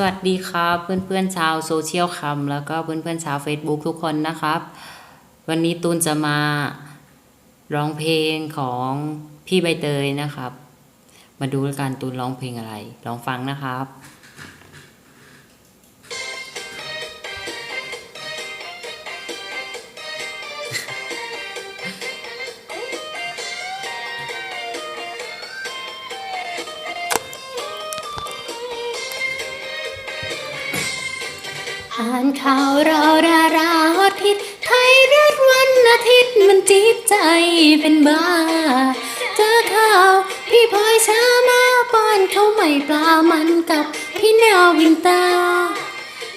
สวัสดีครับเพื่อนๆชาวโซเชียลคำแล้วก็เพื่อนๆชาว Facebook ทุกคนนะครับ วันนี้ตูนจะมาร้องเพลงของพี่ใบเตยนะครับ มาดูแล้วกันตูนร้องเพลงอะไร ลองฟังนะครับ อ่านข่าวเราดาราฮอตฮิตไทยรัฐวันอาทิตย์มันจีบใจเป็นบ้า เจอข่าวพี่พลอยช้ามาป้อนเขาวไม่ปลามันกับพี่แนววินตา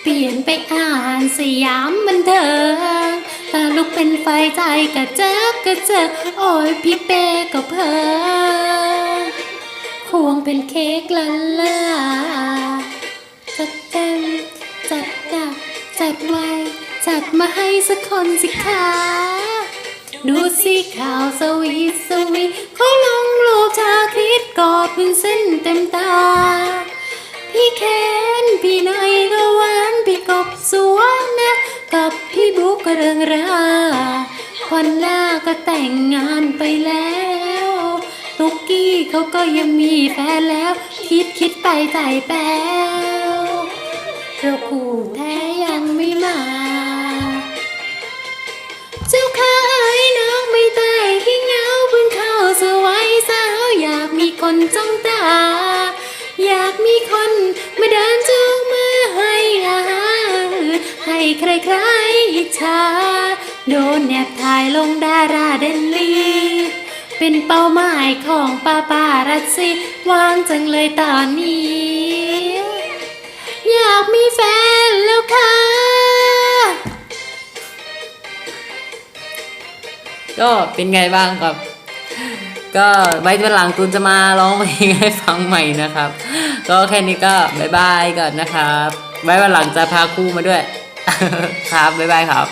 เปลี่ยนไปอ่านสยามบันเทิงตาลุกเป็นไฟใจกระเจิกกระเจิกโอ้ยพี่เป้ก็เพอควงเป็นเค้กละลาจัดเต็ม จัดไว้จัดมาให้สักคนสิคะดูสิข่าวสวีสวีเขาลงรูปชาคริดกอดเป็นเส้นเต็มตา พี่แคนพี่หนอยก็หวานพี่กบสวรรนะ กับพี่บุ๊กก็เริงราวันหน้าก็แต่งงานไปแล้วตุกกี้เขาก็ยังมีแฟนแล้ว คิดคิดไปใจแป้ เราคู่แท้ยังไม่มา เจ้าข้าเอ้ยน้องไม่ตายที่เหงาเพิ่งเข้าสวัยสาวอยากมีคนจ้องตา อยากมีคนมาเดินจูงมือให้อาหารให้ใครๆอิจฉาโดนแนบถ่ายลงดาราเดนลีเป็นเป้าหมายของป้าป้ารัสซีวางจังเลยตอนนี้ อยากมีแฟนแล้วค่ะ ก็เป็นไงบ้างครับ ก็ไว้วันหลังตูนจะมาร้องเพลงให้ฟังใหม่นะครับ ก็แค่นี้ก็บายบายก่อนนะครับ ไว้วันหลังจะพาคู่มาด้วย ครับบายบายครับ